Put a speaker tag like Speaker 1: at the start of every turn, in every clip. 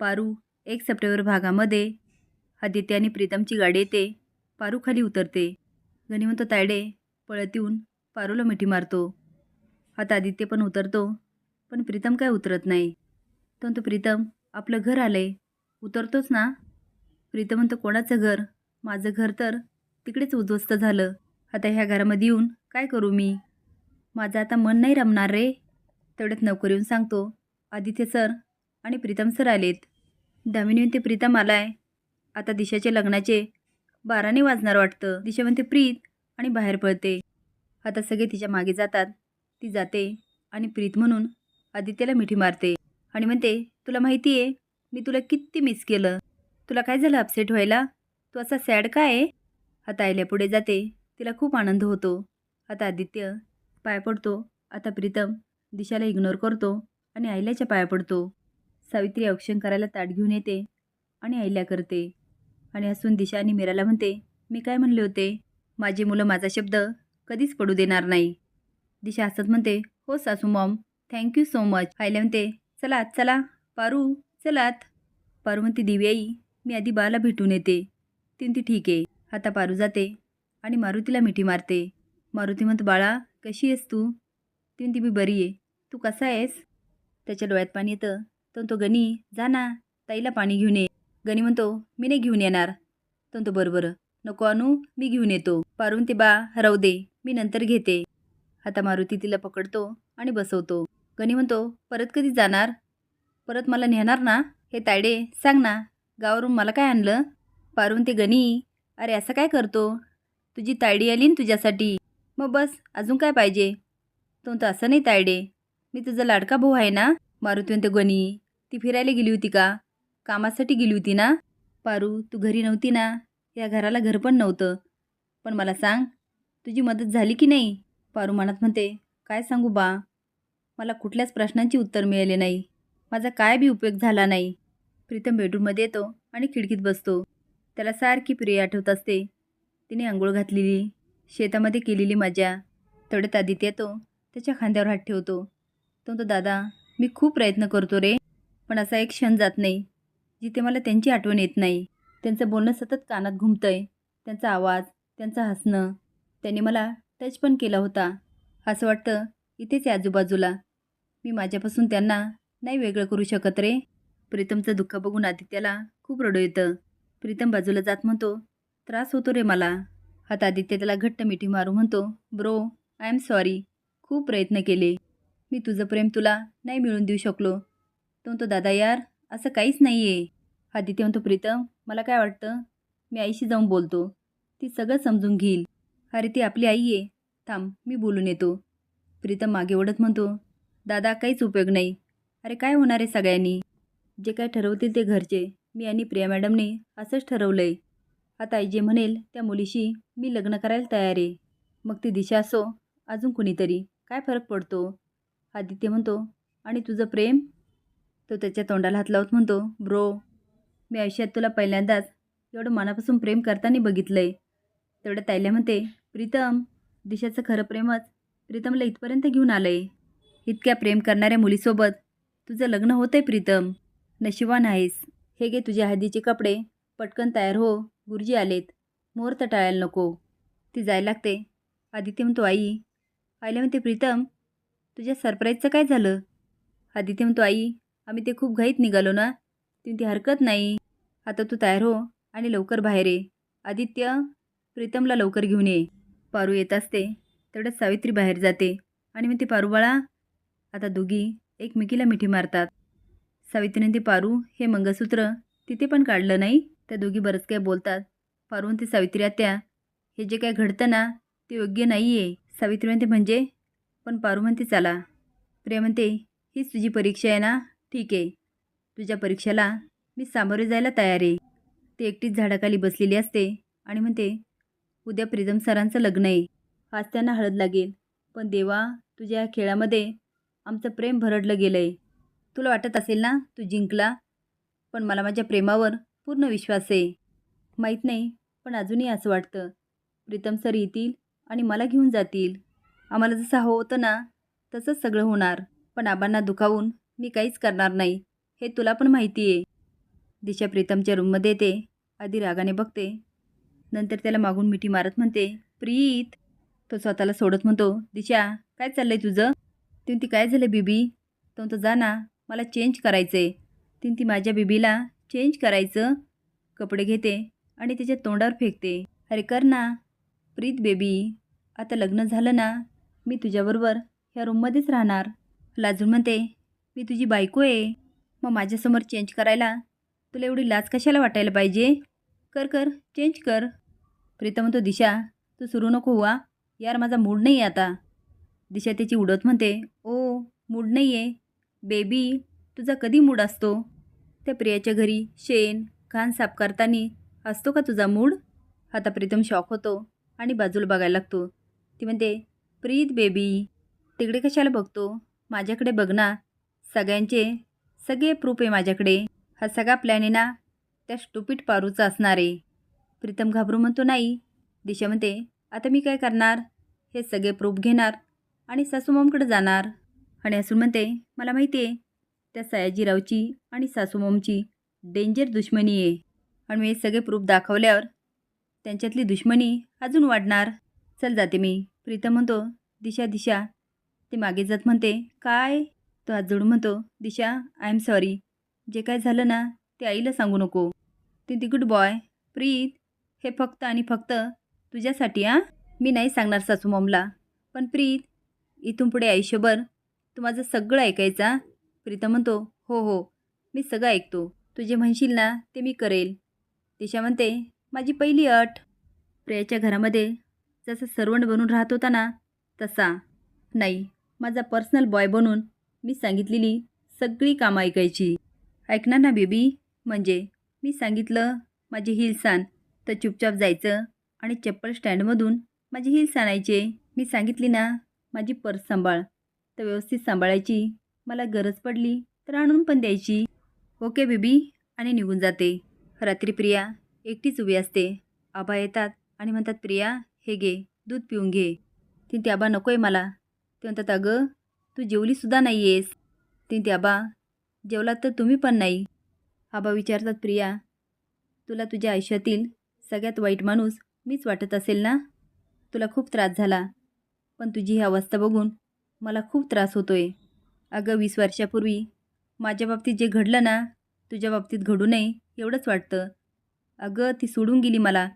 Speaker 1: पारू एक सप्टेंबर भागामध्ये. आदित्य आणि प्रीतमची गाडी येते. पारू खाली उतरते. गणी तायडे पळत येऊन पारूला मिठी मारतो. आता आदित्य पण उतरतो पण प्रीतम काय उतरत नाही. तो प्रीतम आपलं घर आलंय. उतरतोच ना? प्रीतम म्हणतो कोणाचं घर? माझं घर तर तिकडेच उद्ध्वस्त झालं. आता ह्या घरामध्ये येऊन काय करू मी? माझं आता मन नाही रमणार रे. तेवढ्यात नोकर येऊन सांगतो आदित्य सर आणि प्रीतम सर आलेत. दामिनी म्हणते प्रीतम आलाय. आता दिशाचे लग्नाचे. बाराने वाजणार वाटतं. दिशा म्हणते प्रीत आणि बाहेर पळते. आता सगळे तिच्यामागे जातात. ती जाते आणि प्रीत म्हणून आदित्यला मिठी मारते. आणि म्हणते तुला माहिती आहे मी तुला किती मिस केलं. तुला काय झालं अपसेट व्हायला? तू असा सॅड काय आहे? आता आयल्या पुढे जाते. तिला खूप आनंद होतो. आता आदित्य पाय पडतो. आता प्रीतम दिशाला इग्नोर करतो आणि आईल्याच्या पाया पडतो. सावित्री औक्षण करायला ताट घेऊन येते आणि आईला करते. आणि हसून दिशा आणि मीराला म्हणते मी काय म्हणले होते? माझी मुलं माझा शब्द कधीच पडू देणार नाही. दिशा हसत म्हणते हो सासू मॉम थँक्यू सो मच आईला म्हणते चला चला. पारू चलात पारू म्हणते दिव्याई मी आधी बाला भेटून येते. ती ठीक आहे. आता पारू जाते आणि मारुतीला मिठी मारते. मारुती म्हणतो बाळा कशी आहेस तू? ती म्हणते मी बरी आहे. तू कसा आहेस? त्याच्या डोळ्यात पाणी येतं. तो म्हणतो गणी जा ना ताईला पाणी घेऊन ये. गणी म्हणतो मी नाही घेऊन येणार. तो म्हणतो नको आणू मी घेऊन येतो. पारून ते बा राहू दे मी नंतर घेते. आता मारुती तिला पकडतो आणि बसवतो. गणी म्हणतो परत कधी जाणार? परत मला नेणार ना? हे तायडे सांग ना गावावरून मला काय आणलं? पारून ते गणी. अरे असं काय करतो? तुझी तायडी आली ना तुझ्यासाठी. मग बस अजून काय पाहिजे? तो म्हणतो असं नाही तायडे मी तुझा लाडका भाऊ आहे ना? मारुती म्हणतो गणी ती फिरायला गेली होती का? कामासाठी गेली होती ना? पारू तू घरी नव्हती ना? या घराला घर पण नव्हतं. पण मला सांग तुझी मदत झाली की नाही? पारू मनात म्हणते काय सांगू बा? मला कुठल्याच प्रश्नांची उत्तर मिळाले नाही. माझा काय बी उपयोग झाला नाही. प्रीतम बेडरूममध्ये येतो आणि खिडकीत बसतो. त्याला सारखी प्रिय आठवत असते. तिने आंघोळ घातलेली शेतामध्ये केलेली मजा. तेवढ्यात आदित्य येतो त्याच्या खांद्यावर हात ठेवतो. तो म्हणतो दादा मी खूप प्रयत्न करतो रे. पण असा एक क्षण जात नाही जिथे मला त्यांची आठवण येत नाही. त्यांचं बोलणं सतत कानात घुमतंय. त्यांचा आवाज त्यांचं हसणं त्यांनी मला टच पण केला होता. असं वाटतं इथेच आहे आजूबाजूला. मी माझ्यापासून त्यांना नाही वेगळं करू शकत रे. प्रीतमचं दुःख बघून आदित्याला खूप रडू येतं. प्रीतम बाजूला जात म्हणतो त्रास होतो रे मला. आता आदित्य त्याला घट्ट मिठी मारू म्हणतो ब्रो आय एम सॉरी खूप प्रयत्न केले. मी तुझं प्रेम तुला नाही मिळून देऊ शकलो. तो म्हणतो दादा यार असं काहीच नाही आहे आदित्य म्हणतो प्रीतम मला काय वाटतं? मी आईशी जाऊन बोलतो. ती सगळं समजून घेईल. अरे ती आपली आई आहे. थांब मी बोलून येतो. प्रीतम मागे ओढत म्हणतो दादा काहीच उपयोग नाही. अरे काय होणार आहे सगळ्यांनी? जे काय ठरवतील ते घरचे. मी आणि प्रिया मॅडमने असंच ठरवलं आहे आता आई जे म्हणेल त्या मुलीशी मी लग्न करायला तयार आहे. मग ती दिशा असो अजून कुणीतरी. काय फरक पडतो? आदित्य म्हणतो आणि तुझं प्रेम तो त्याच्या तोंडाला हात लावत म्हणतो ब्रो मी आयुष्यात तुला पहिल्यांदाच एवढं मनापासून प्रेम करताना बघितलं आहे तेवढं ताईला म्हणते प्रीतम दिशाचं खरं प्रेमच प्रीतमला इथपर्यंत घेऊन आलं आहे इतक्या प्रेम करणाऱ्या मुलीसोबत तुझं लग्न होतं आहे प्रीतम. नशिबान आहेस. हे घे तुझ्या हळदीचे कपडे. पटकन तयार हो. गुरुजी आलेत. मुहूर्त टाळायला नको. ती जायला लागते. आदित्य म्हणतो आई. आईला म्हणते प्रीतम तुझ्या सरप्राईजचं काय झालं? आदित्य म्हणतो आई आम्ही ते खूप घाईत निघालो ना. ती ती हरकत नाही. आता तू तयार हो आणि लवकर बाहेर ये. आदित्य प्रीतमला लवकर घेऊन ये. पारू येत असते. तेवढ्यात सावित्री बाहेर जाते. आणि मग ते पारू बाळा. आता दोघी एकमेकीला मिठी मारतात. सावित्रीने ते पारू हे मंगळसूत्र तिथे पण काढलं नाही? त्या दोघी बरंच काय बोलतात. पारू म्हणते सावित्री आत्या हे जे काय घडतं ना ते योग्य नाही आहे सावित्री म्हणते म्हणजे? पण पारू म्हणते चला. प्रिया म्हणते हीच तुझी परीक्षा आहे ना? ठीक आहे. तुझ्या परीक्षेला मी सामोरे जायला तयार आहे. ती एकटीच झाडाखाली बसलेली असते आणि म्हणते उद्या प्रीतम सरांचं लग्न आहे. आज त्यांना हळद लागेल. पण देवा तुझ्या या खेळामध्ये आमचं प्रेम भरडलं गेलं आहे तुला वाटत असेल ना तू जिंकला? पण मला माझ्या प्रेमावर पूर्ण विश्वास आहे. माहीत नाही पण अजूनही असं वाटतं. प्रीतम सर येतील आणि मला घेऊन जातील. आम्हाला जसं हवं होतं ना तसंच सगळं होणार. पण आबांना दुखावून मी काहीच करणार नाही. हे तुला पण माहिती आहे दिशा प्रीतमच्या रूममध्ये येते. आधी रागाने बघते. नंतर त्याला मागून मिठी मारत म्हणते प्रीत. तो स्वतःला सोडत म्हणतो दिशा काय चाललंय तुझं? तिंती काय झालं बीबी? तो म्हणतो जा ना मला चेंज करायचं आहे तिंती ती माझ्या बीबीला चेंज करायचं. कपडे घेते आणि त्याच्या तोंडावर फेकते. अरे कर ना प्रीत बेबी. आता लग्न झालं ना मी तुझ्याबरोबर ह्या रूममध्येच राहणार. लाजून म्हणते मी तुझी बायको आहे. मग माझ्यासमोर चेंज करायला तुला एवढी लाज कशाला वाटायला पाहिजे? कर कर चेंज कर. प्रीतम म्हणतो दिशा तू सुरू नको हुआ यार माझा मूड नाही आहे आता. दिशा त्याची उडत म्हणते ओ मूड नाही आहे बेबी तुझा कधी मूड असतो? त्या प्रियाच्या घरी शेण घाण साफ करताना असतो का तुझा मूड आता प्रीतम शॉक होतो आणि बाजूला बघायला लागतो. ती म्हणते प्रीत बेबी तिकडे कशाला बघतो? माझ्याकडे बघ ना. सगळ्यांचे सगळे प्रूफ आहे माझ्याकडे. हा सगळा प्लॅन आहे ना त्या स्टुपीट पारूचा असणार आहे. प्रीतम घाबरू म्हणतो नाही. दिशा म्हणते आता मी काय करणार? हे सगळे प्रूफ घेणार आणि सासूमॉमकडे जाणार. आणि असून म्हणते मला माहिती आहे त्या सयाजीरावची आणि सासूमॉमची डेंजर दुश्मनी आहे. आणि मी हे सगळे प्रूफ दाखवल्यावर त्यांच्यातली दुश्मनी अजून वाढणार. चल जाते मी. प्रीतम म्हणतो दिशा दिशा. ते मागे जात म्हणते काय? तो आज जोडून म्हणतो दिशा आय एम सॉरी जे काय झालं ना ते आईला सांगू नको. ते ती गुड बॉय. प्रीत हे फक्त आणि फक्त तुझ्यासाठी आ मी नाही सांगणार सासू मॉमला. पण प्रीत इथून पुढे आयुष्यभर तू माझं सगळं ऐकायचा प्रीतम म्हणतो हो हो. मी सगळं ऐकतो. तू जे म्हणशील ना ते मी करेल. दिशा म्हणते माझी पहिली अट. प्रियाच्या घरामध्ये जसं सर्वंट बनून राहत होता ना तसा. नाही. माझा पर्सनल बॉय बनून मी सांगितलेली सगळी कामं ऐकायची. ऐकणार ना बेबी? म्हणजे मी सांगितलं माझे हिलसान तर चुपचाप जायचं आणि चप्पल स्टँडमधून माझे हिल्स आणायचे. मी सांगितली ना माझी पर्स सांभाळ. तर व्यवस्थित सांभाळायची. मला गरज पडली तर आणून पण द्यायची. Okay baby? आणि निघून जाते. रात्री प्रिया एकटीच उभी असते. आबा येतात आणि म्हणतात प्रिया हे घे. दूध पिऊन घे. ती आबा नको आहे मला. ते म्हणतात अगं तू जेवलीसुद्धा नाही आहेस ती ते आबा जेवलात तर तुम्ही पण नाही. आबा विचारतात प्रिया. तुला तुझ्या आयुष्यातील सगळ्यात वाईट माणूस मीच वाटत असेल ना? तुला खूप त्रास झाला. पण तुझी ही अवस्था बघून मला खूप त्रास होतोय. अगं वीस वर्षापूर्वी माझ्या बाबतीत जे घडलं ना तुझ्या बाबतीत घडू नये एवढंच वाटतं. अगं ती सोडून गेली मला.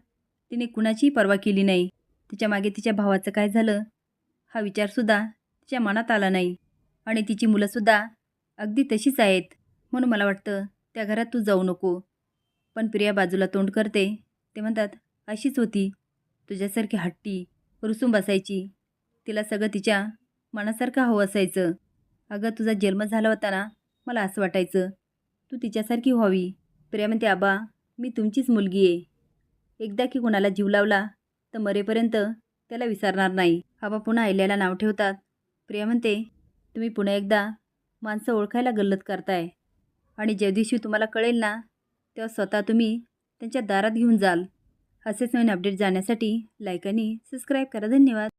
Speaker 1: तिने कुणाचीही पर्वा केली नाही. तिच्यामागे तिच्या भावाचं काय झालं? हा विचारसुद्धा तिच्या मनात आला नाही. आणि तिची मुलंसुद्धा अगदी तशीच आहेत म्हणून मला वाटतं त्या घरात तू जाऊ नको. पण प्रिया बाजूला तोंड करते. ते म्हणतात अशीच होती. तुझ्यासारखी हट्टी रुसून बसायची तिला सगळं तिच्या मनासारखं हवं असायचं. अगं तुझा जन्म झाला होता ना मला असं वाटायचं. तू तिच्यासारखी व्हावी. प्रिया म्हणते आबा मी तुमचीच मुलगी आहे. एकदा की कोणाला जीव लावला तर मरेपर्यंत त्याला विसरणार नाही. आबा पुन्हा आयल्याला नाव ठेवतात. प्रिया म्हणते तुम्ही पुन्हा एकदा माणसं ओळखायला गल्लत करताय. आणि ज्या दिवशी तुम्हाला कळेल ना तेव्हा स्वतः तुम्ही त्यांच्या दारात घेऊन जाल. असेच नवीन अपडेट जाण्यासाठी लाईक आणि सबस्क्राईब करा. धन्यवाद.